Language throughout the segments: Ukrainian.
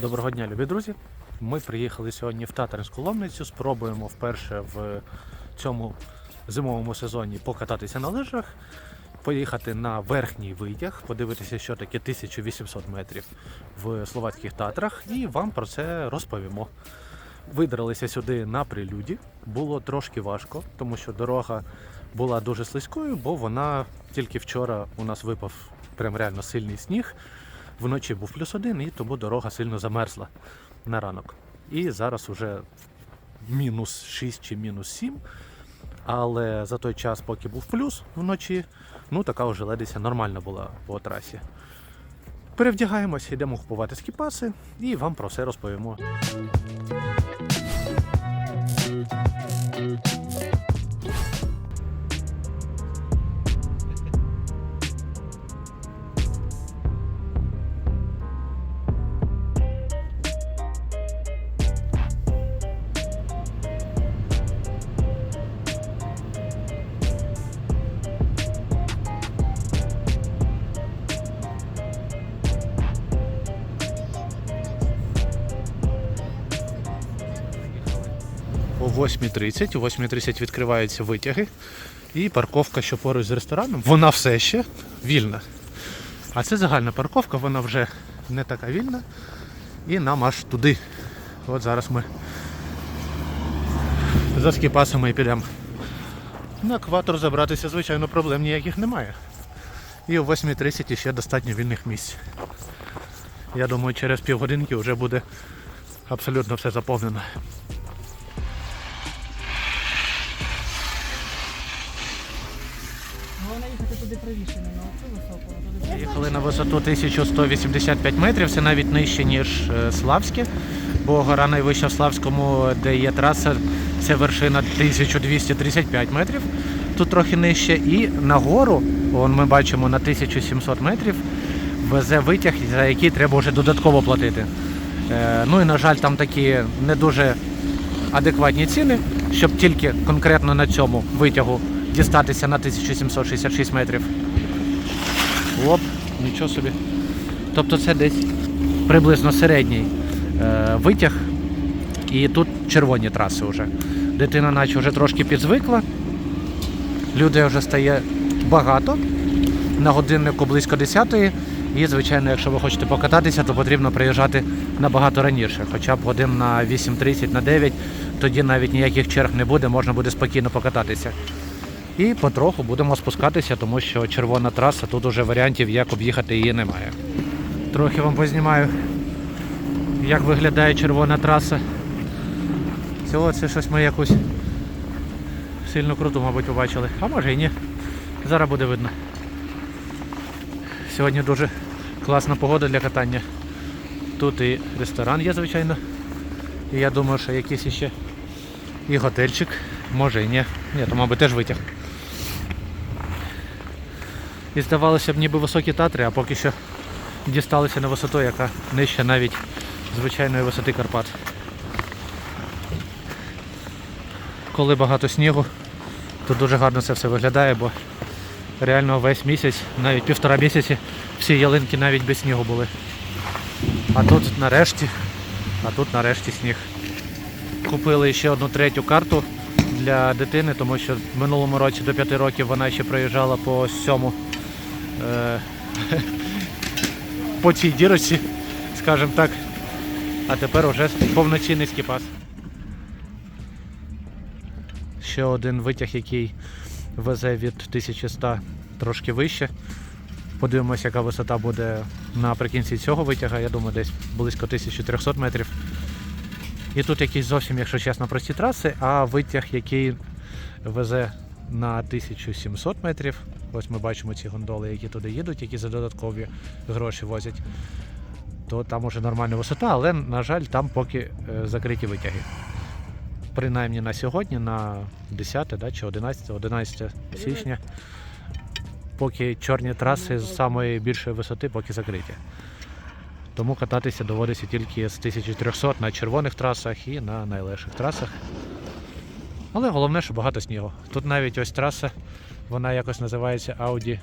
Доброго дня, любі друзі. Ми приїхали сьогодні в Татаринську Ломницю. Спробуємо вперше в цьому зимовому сезоні покататися на лижах, поїхати на верхній витяг, подивитися, що таке 1800 метрів в словацьких Татрах, і вам про це розповімо. Видралися сюди на прилюді. Було трошки важко, тому що дорога була дуже слизькою, бо вона тільки вчора у нас випав прям реально сильний сніг. Вночі був плюс один, і тому дорога сильно замерзла на ранок. І зараз уже мінус 6 чи мінус 7. Але за той час, поки був плюс вночі, ну така вже ледиця нормальна була по трасі. Перевдягаємось, йдемо купувати скіпаси і вам про все розповімо. 8.30, о 8.30 відкриваються витяги. І парковка, що поруч з рестораном, вона все ще вільна. А це загальна парковка, вона вже не така вільна. І нам аж туди. От зараз ми за скіпасами і підемо. На екватор забратися, звичайно, проблем ніяких немає. І о 8.30 ще достатньо вільних місць. Я думаю, через півгодинки вже буде абсолютно все заповнено. Туди правіше, на оцю високу, а на висоту 1185 метрів, це навіть нижче, ніж е, Славське, бо гора найвища в Славському, де є траса, це вершина 1235 метрів, тут трохи нижче. І нагору, вон ми бачимо на 1700 метрів, везе витяг, за який треба вже додатково платити. Е, Ну і на жаль, там такі не дуже адекватні ціни, щоб тільки конкретно на цьому витягу дістатися на 1766 метрів. Оп, нічого собі. Тобто це десь приблизно середній е, витяг. І тут червоні траси вже. Дитина наче вже трошки підзвикла. Людей вже стає багато. На годиннику близько 10-ї. І, звичайно, якщо ви хочете покататися, то потрібно приїжджати набагато раніше. Хоча б годин на 8.30, на 9, тоді навіть ніяких черг не буде, можна буде спокійно покататися. І потроху будемо спускатися, тому що червона траса, тут уже варіантів, як об'їхати її немає. Трохи вам познімаю, як виглядає червона траса. Цього це щось ми якусь сильно круту, мабуть, побачили. А може і ні. Зараз буде видно. Сьогодні дуже класна погода для катання. Тут і ресторан є, звичайно. І я думаю, що якийсь іще і готельчик. Може і ні. Ні, то, мабуть, теж витяг. І здавалося б, ніби високі татри, а поки що дісталися на висоту, яка нижча навіть звичайної висоти Карпат. Коли багато снігу, то дуже гарно це все виглядає, бо реально весь місяць, навіть півтора місяці, всі ялинки навіть без снігу були. А тут нарешті, а тут нарешті сніг. Купили ще одну третю карту для дитини, тому що в минулому році до 5 років вона ще проїжджала по сьому по цій дірочці, скажімо так. А тепер вже повноцінний скіпас. Ще один витяг, який везе від 1100 трошки вище. Подивимося, яка висота буде наприкінці цього витяга. Я думаю, десь близько 1300 метрів. І тут якісь зовсім, якщо чесно, прості траси, а витяг, який везе на 1700 метрів. Ось ми бачимо ці гондоли, які туди їдуть, які за додаткові гроші возять. То там уже нормальна висота, але, на жаль, там поки е, закриті витяги. Принаймні на сьогодні, на 10 да, чи 11, 11 січня, поки чорні траси з самої більшої висоти поки закриті. Тому кататися доводиться тільки з 1300 на червоних трасах і на найлегших трасах. Але головне, що багато снігу. Тут навіть ось траса, вона якось називається Audi,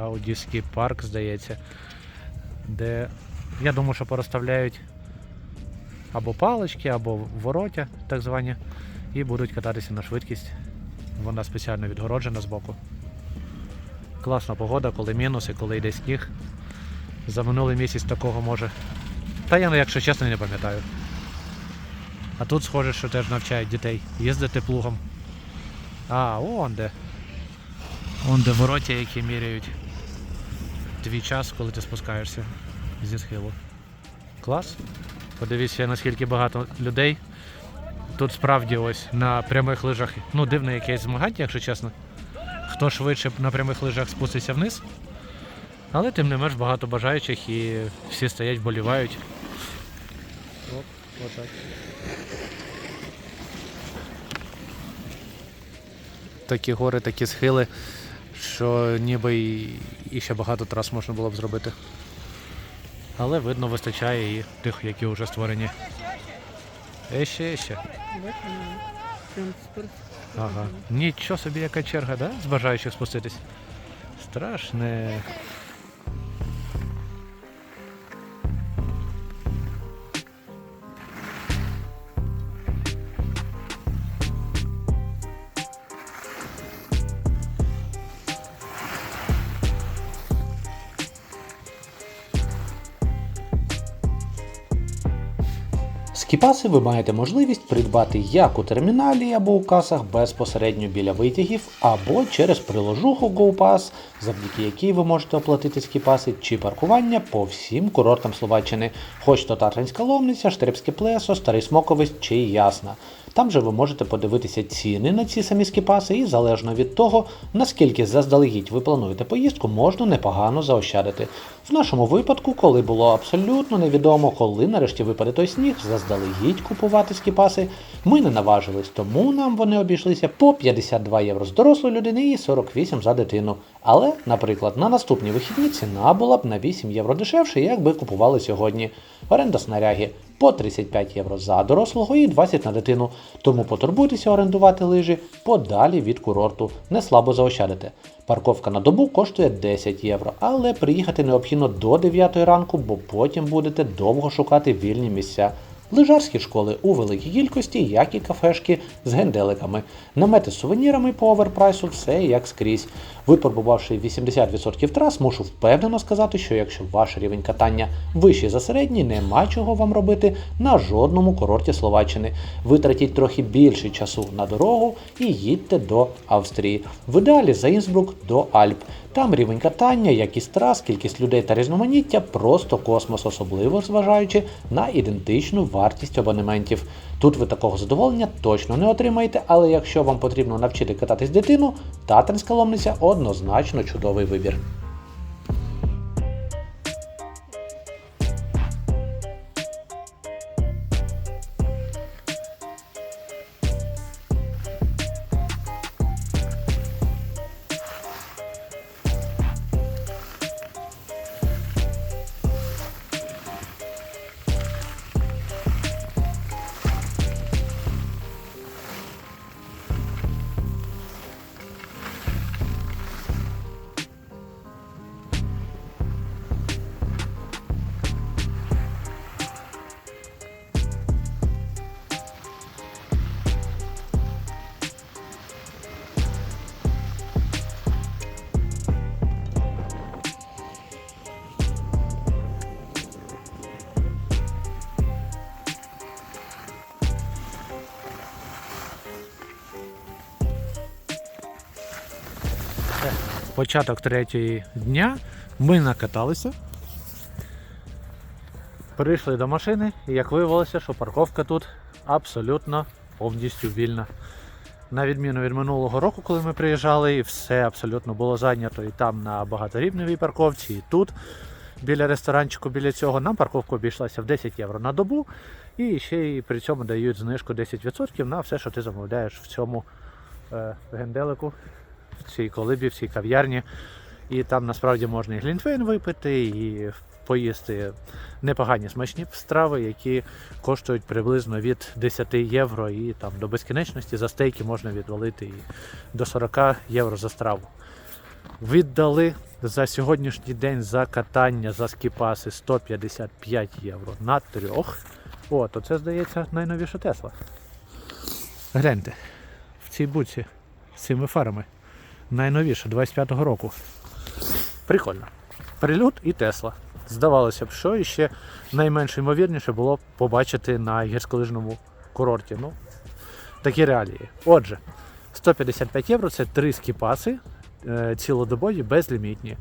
Audi Park, здається, де я думаю, що порозставляють або палички, або вороття, так звані, і будуть кататися на швидкість. Вона спеціально відгороджена збоку. Класна погода, коли мінуси, коли йде сніг. За минулий місяць такого може. Та я, ну, якщо чесно, не пам'ятаю. А тут схоже, що теж навчають дітей їздити плугом. А, он де. Он де вороття, які міряють твій час, коли ти спускаєшся зі схилу. Клас. Подивіться, наскільки багато людей. Тут справді ось на прямих лижах, ну дивне якесь змагання, якщо чесно. Хто швидше на прямих лижах спуститься вниз. Але тим не менш багато бажаючих і всі стоять, вболівають. Оп, отак. Такі гори, такі схили, що ніби і, ще багато трас можна було б зробити. Але видно, вистачає і тих, які вже створені. Е, ще, ще. Прям супер. Ага. Нічого собі, яка черга, да? З бажаючих спуститись. Страшне. Скіпаси ви маєте можливість придбати як у терміналі або у касах безпосередньо біля витягів, або через приложуху GoPass, завдяки якій ви можете оплатити скіпаси чи паркування по всім курортам Словаччини, хоч то Татранська Ломниця, Штербське плесо, Старий Смоковець чи Ясна. Там же ви можете подивитися ціни на ці самі скіпаси, і залежно від того, наскільки заздалегідь ви плануєте поїздку, можна непогано заощадити. В нашому випадку, коли було абсолютно невідомо, коли нарешті випаде той сніг, заздалегідь купувати скіпаси, ми не наважились, тому нам вони обійшлися по 52 євро з дорослої людини і 48 за дитину. Але, наприклад, на наступні вихідні ціна була б на 8 євро дешевше, якби купували сьогодні. Оренда снаряги по 35 євро за дорослого і 20 на дитину. Тому потурбуйтеся орендувати лижі подалі від курорту, не слабо заощадите. Парковка на добу коштує 10 євро, але приїхати необхідно до 9 ранку, бо потім будете довго шукати вільні місця. Лижарські школи у великій кількості, як і кафешки з генделиками. Намети з сувенірами по оверпрайсу все як скрізь. Випробувавши 80% трас, мушу впевнено сказати, що якщо ваш рівень катання вищий за середній, нема чого вам робити на жодному курорті Словаччини. Витратіть трохи більше часу на дорогу і їдьте до Австрії. В ідеалі за Інсбрук до Альп. Там рівень катання, якість трас, кількість людей та різноманіття просто космос, особливо зважаючи на ідентичну вартість абонементів. Тут ви такого задоволення точно не отримаєте, але якщо вам потрібно навчити кататись дитину, Татринська ломниця однозначно чудовий вибір. Початок третього дня. Ми накаталися. Прийшли до машини, і як виявилося, що парковка тут абсолютно повністю вільна. На відміну від минулого року, коли ми приїжджали, і все абсолютно було зайнято і там на багаторівневій парковці, і тут біля ресторанчику, біля цього, нам парковка обійшлася в 10 євро на добу, і ще й при цьому дають знижку 10% на все, що ти замовляєш в цьому е, генделику, в цій колибі, в цій кав'ярні. І там насправді можна і глінтвейн випити, і поїсти непогані смачні страви, які коштують приблизно від 10 євро і там до безкінечності за стейки можна відвалити і до 40 євро за страву. Віддали за сьогоднішній день за катання за скіпаси 155 євро на трьох. О, то це, здається, найновіша Тесла. Гляньте, в цій буці з цими фарами. Найновіша, 25-го року. Прикольно. Прилюд і Тесла. Здавалося б, що іще найменш ймовірніше було побачити на гірськолижному курорті. Ну, такі реалії. Отже, 155 євро це три скіпаси е, цілодобові, безлімітні.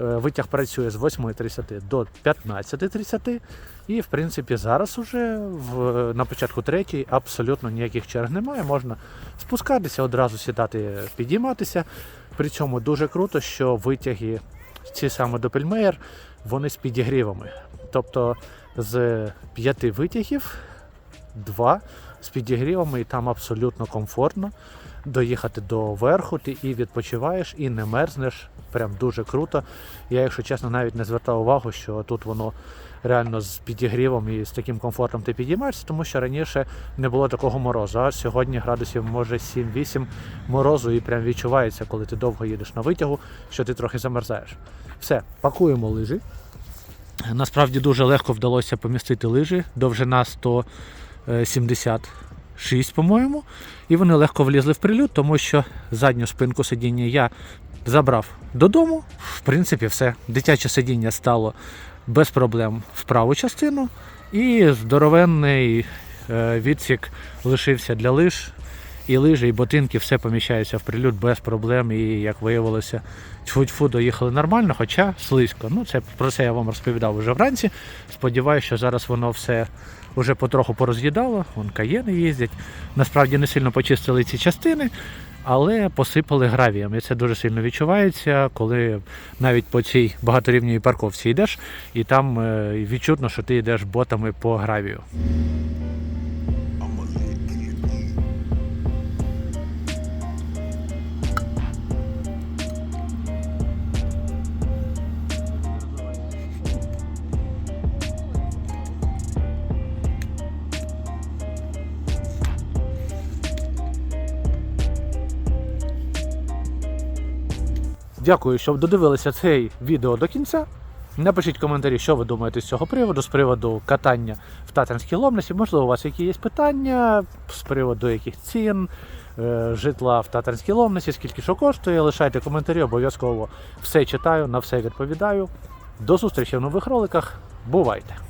Е, Витяг працює з 8.30 до 15.30. І, в принципі, зараз уже в, на початку третій абсолютно ніяких черг немає. Можна спускатися, одразу сідати, підійматися. При цьому дуже круто, що витяги, ці саме Doppelmayr, вони з підігрівами. Тобто з п'яти витягів два з підігрівами, і там абсолютно комфортно доїхати до верху, ти і відпочиваєш, і не мерзнеш. Прям дуже круто. Я, якщо чесно, навіть не звертав увагу, що тут воно реально з підігрівом і з таким комфортом ти підіймаєшся, тому що раніше не було такого морозу. А сьогодні градусів може 7-8 морозу, і прям відчувається, коли ти довго їдеш на витягу, що ти трохи замерзаєш. Все, пакуємо лижі. Насправді дуже легко вдалося помістити лижі, довжина 176, по-моєму. І вони легко влізли в прильот, тому що задню спинку сидіння я забрав додому. В принципі, все. Дитяче сидіння стало без проблем в праву частину. І здоровенний е, відсік лишився для лиж. І лижі, і ботинки все поміщаються в прильот без проблем. І як виявилося, тьфу-тьфу доїхали нормально, хоча слизько. Ну, це про це я вам розповідав вже вранці. Сподіваюся, що зараз воно все вже потроху пороз'їдало. Вон каєни їздять. Насправді не сильно почистили ці частини, але посипали гравієм. І це дуже сильно відчувається, коли навіть по цій багаторівній парковці йдеш, і там е, відчутно, що ти йдеш ботами по гравію. Дякую, що додивилися цей відео до кінця. Напишіть коментарі, що ви думаєте з цього приводу, з приводу катання в Татарській Ломності. Можливо, у вас які є питання з приводу яких цін, е, житла в Татарській Ломності, скільки що коштує. Лишайте коментарі, обов'язково все читаю, на все відповідаю. До зустрічі в нових роликах. Бувайте!